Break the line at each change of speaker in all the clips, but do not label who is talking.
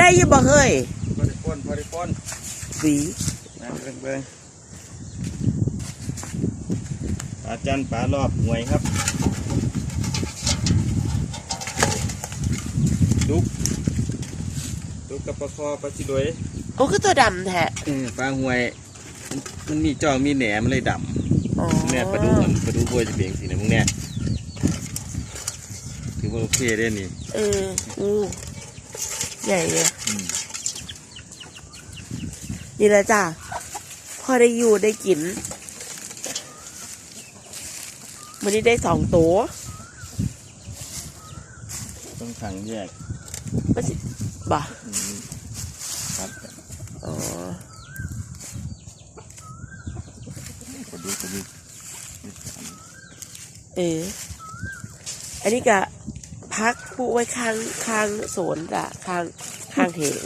ได้อยังบ่เฮ้ย
พอได้ป้นพอได้ป้น
หวี
นะเบิ่งเบิ่งปลาจันปลารอบหวยครับดุกดุกกับปลาคอปลาชิดวย
โอ้คือตัวดำแท้
เออปลาหวย มันมีจองมีแหนมมันเลยด
อ๋อำ
เนี่ยปลาดุกมันปลาดุกบัวจะเบี่ยงสีนะมึงเนี่ยถือว่าโอเคได้นี่
เอออู้ ใหญ่เลย
อืม
นี่แหละจ้าพอได้อยู่ได้กินวันนี้ได้สองตัว
ต้องขังแยก
มาสิบ่ะ
อืมครับ
อ๋อ
ปลาดุกปลาดุก
เอออันนี้ก็ พักผู้ไว้ข้างข้างสวนจ้ะข้างข้างเหง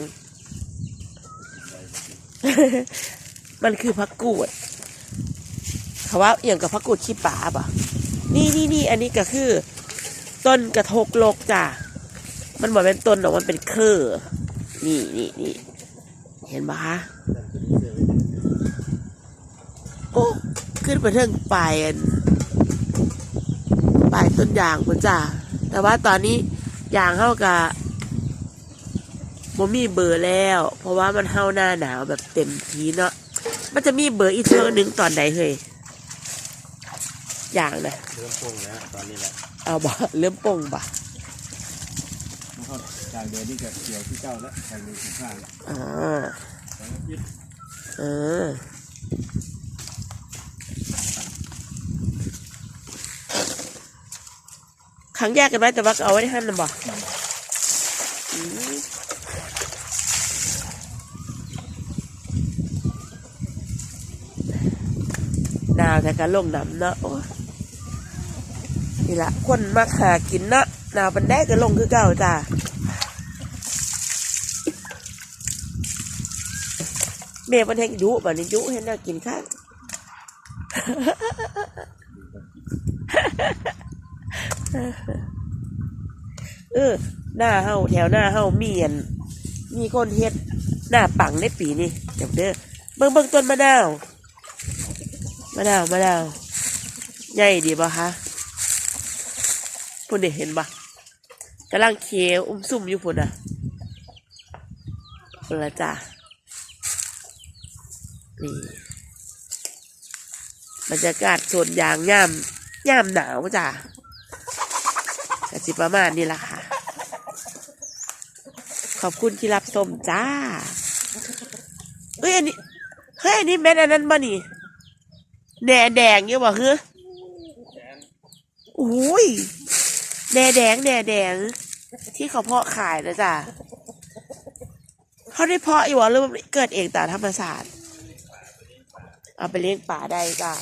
มันคือพักกูดเขาว่าอย่างกับพักกูดขี้ป่าป่ะนี่นี่นี่อันนี้ก็คือ ต้นกระทกโลกจ้ะมันเหมือนเป็นต้นหรอกมันเป็นเครือนี่นี่นี่เห็นปะคะโอ้ขึ้นไปเทิงปลายอันปลายต้นยางคุณจ้ะ แต่ว่าตอนนี้ยางเข้ากับบ่มีเบอร์แล้ว เพราะว่ามันเข้าหน้าหนาวแบบเต็มทีเนาะมันจะมีเบอร์อีกเทื่อหนึ่งตอนใดเฮ้ยอย่างนะ
เริ่มพุ่งแล้วตอนนี้แหละ
เอาบ่เริ่มป่งบ่
มันเข้าทางเดินนี่ก็เกี่ยวที่เก้าแล้วทางเดินที่ข้าง
อ่า
สองอาทิตย์
เออ ขังแยกกันไว้แต่ว่าก็เอาไว้ให้างนะบ่อืมหนาวแต่ก็ลงน้ำเนาะนี่ละคนมาหากินเนาะหนาวปันได้ก็ลงคือเก่าจ้าเมียมันแห้งยุบันนี้ยุให้น่ากินข้าง เออ หน้าเฮาแถวหน้าเฮามีอันมีคนเฮ็ดหน้าปังในปีนี้เดี๋ยวเด้อเบิ่งเบิ่งต้นมะนาวมะนาวมะนาวใหญ่ดีป่ะคะพุ่นเด็เห็นปะกำลังเคี้ยวอุ้มซุ่มอยู่พุ่นอะพุ่นละจ้านี่บรรยากาศสวนยางย่ำย่ำหนาวจ้าก็สิประมาณนี้ละค่ะ ขอบคุณที่รับชมจ้า เฮ้ยอันนี้ เฮ้ยอันนี้แม่นอันนั้นบ่นี่แหน่แดงอยู่บ่เฮ้อโอ้ยแหน่แดงแหน่แดงที่เขาเพาะขายนะจ้ะเขาได้เพาะอยู่วะหรือเกิดเองตามธรรมศาสตร์เอาไปเลี้ยงป่าได้จ้ะ